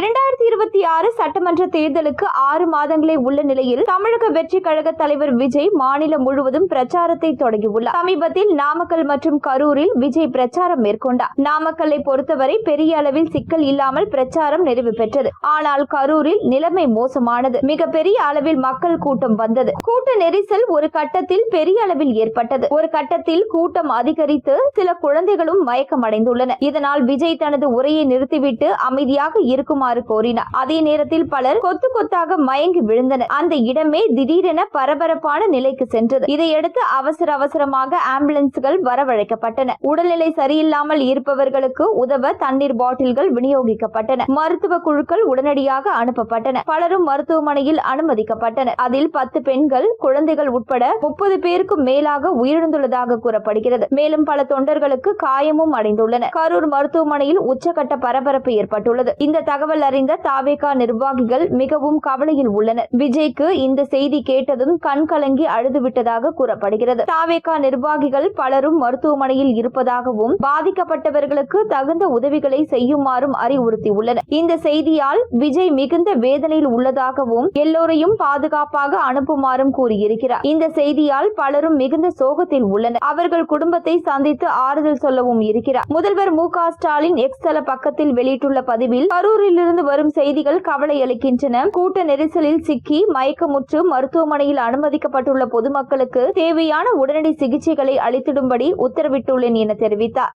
இரண்டாயிரத்தி இருபத்தி ஆறு சட்டமன்ற தேர்தலுக்கு ஆறு மாதங்களே உள்ள நிலையில் தமிழக வெற்றி கழக தலைவர் விஜய் மாநிலம் முழுவதும் பிரச்சாரத்தை தொடங்கியுள்ளார். சமீபத்தில் நாமக்கல் மற்றும் கரூரில் விஜய் பிரச்சாரம் மேற்கொண்டார். நாமக்கல்லை பொறுத்தவரை பெரிய அளவில் சிக்கல் இல்லாமல் பிரச்சாரம் நிறைவு பெற்றது. ஆனால் கரூரில் நிலைமை மோசமானது. மிகப்பெரிய அளவில் மக்கள் கூட்டம் வந்தது. கூட்ட நெரிசல் ஒரு கட்டத்தில் பெரிய அளவில் ஏற்பட்டது. ஒரு கட்டத்தில் கூட்டம் அதிகரித்து சில குழந்தைகளும் மயக்கமடைந்துள்ளன இதனால் விஜய் தனது உரையை நிறுத்திவிட்டு அமைதியாக இருக்குமாறு கோரினார் அதே நேரத்தில் பலர் கொத்து கொத்தாக மயங்கி விழுந்தனர். அந்த இடமே திடீரென பரபரப்பான நிலைக்கு சென்றது. இதையடுத்து அவசர அவசரமாக ஆம்புலன்ஸ்கள் வரவழைக்கப்பட்டன. உடல்நிலை சரியில்லாமல் இருப்பவர்களுக்கு உதவ தண்ணீர் பாட்டில்கள் விநியோகிக்கப்பட்டன. மருத்துவ குழுக்கள் உடனடியாக அனுப்பப்பட்டன. பலரும் மருத்துவமனையில் அனுமதிக்கப்பட்டனர். அதில் பத்து பெண்கள் குழந்தைகள் உட்பட முப்பது பேருக்கும் மேலாக உயிரிழந்துள்ளதாக கூறப்படுகிறது. மேலும் பல தொண்டர்களுக்கு காயமும் அடைந்துள்ளன. கரூர் மருத்துவமனையில் உச்சகட்ட பரபரப்பு ஏற்பட்டுள்ளது. இந்த தகவல் அறிந்த தாவேகா நிர்வாகிகள் மிகவும் கவலையில் உள்ளனர். விஜய்க்கு இந்த செய்தி கேட்டதும் கண் கலங்கி அழுது விட்டதாக கூறப்படுகிறது. தாவேகா நிர்வாகிகள் பலரும் மருத்துவமனையில் இருப்பதாகவும் பாதிக்கப்பட்டவர்களுக்கு தகுந்த உதவிகளை செய்யுமாறும் அறிவுறுத்தியுள்ளனர். இந்த செய்தியால் விஜய் மிகுந்த வேதனையில் உள்ளதாகவும் எல்லோரையும் பாதுகாப்பாக அனுப்புமாறும் கூறியிருக்கிறார். இந்த செய்தியால் பலரும் மிகுந்த சோகத்தில் உள்ளனர். அவர்கள் குடும்பத்தை சந்தித்து ஆறுதல் சொல்லவும் இருக்கிறார். முதல்வர் மு க ஸ்டாலின் எக்ஸ் தள பக்கத்தில் வெளியிட்டுள்ள பதிவில் கரூரிலிருந்து வரும் செய்திகள் கவலை அளிக்கின்றன. கூட்ட நெரிசலில் சிக்கி மயக்கமுற்று மருத்துவமனையில் அனுமதிக்கப்பட்டுள்ள பொதுமக்களுக்கு தேவையான உடனடி சிகிச்சைகளை அளித்திடும்படி உத்தரவிட்டுள்ளேன் என தெரிவித்தார்.